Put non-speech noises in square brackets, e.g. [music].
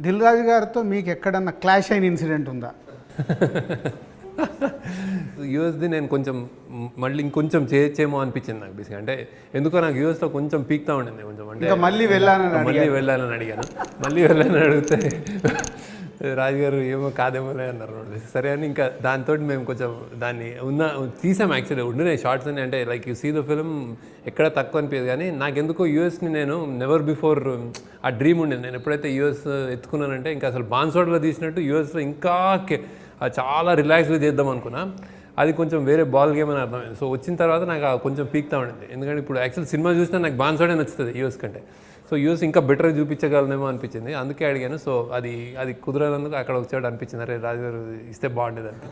దిల్ రాజు గారితో మీకు ఎక్కడన్నా క్లాష్ అయిన ఇన్సిడెంట్ ఉందా? [laughs] యూఎస్ది నేను కొంచెం మళ్ళీ ఇంకొంచెం చేయొచ్చేమో అనిపించింది నాకు బేసిక్గా. అంటే ఎందుకో నాకు యూఎస్లో కొంచెం పీక్తా ఉండింది కొంచెం. అంటే మళ్ళీ వెళ్ళానని మళ్ళీ వెళ్ళాలని అడిగాను. మళ్ళీ వెళ్ళాలని అడిగితే రాజుగారు ఏమో కాదేమోలే అన్నారు సరే అని ఇంకా దాంతో మేము కొంచెం దాన్ని ఉన్న తీసాం యాక్చువల్లీ. ఉండినాయి షార్ట్స్ అని అంటే like you see the film ఎక్కడ తక్కువ అనిపించదు. కానీ నాకెందుకో యూఎస్ని నేను నెవర్ బిఫోర్ ఆ డ్రీమ్ ఉండేది. నేను ఎప్పుడైతే యూఎస్ ఎత్తుకున్నానంటే ఇంకా అసలు బాన్సోడ్లో తీసినట్టు యూఎస్లో ఇంకా కే- చాలా రిలాక్స్గా చేద్దాం అనుకున్నా. అది కొంచెం వేరే బాల్ గేమ్ అని అర్థమైంది. సో వచ్చిన తర్వాత నాకు కొంచెం పీక్తా ఉండింది ఎందుకంటే ఇప్పుడు యాక్చువల్ సినిమా చూసినా నాకు బాన్సోడే నచ్చుతుంది యూఎస్ కంటే. సో యూఎస్ ఇంకా బెటర్ చూపించగలనేమో అనిపించింది. అందుకే అడిగాను. సో అది అది కుదరనందుకు అక్కడ వచ్చాడు అనిపించింది. అరే రాజు గారు ఇస్తే బాగుండేది అనిపించింది.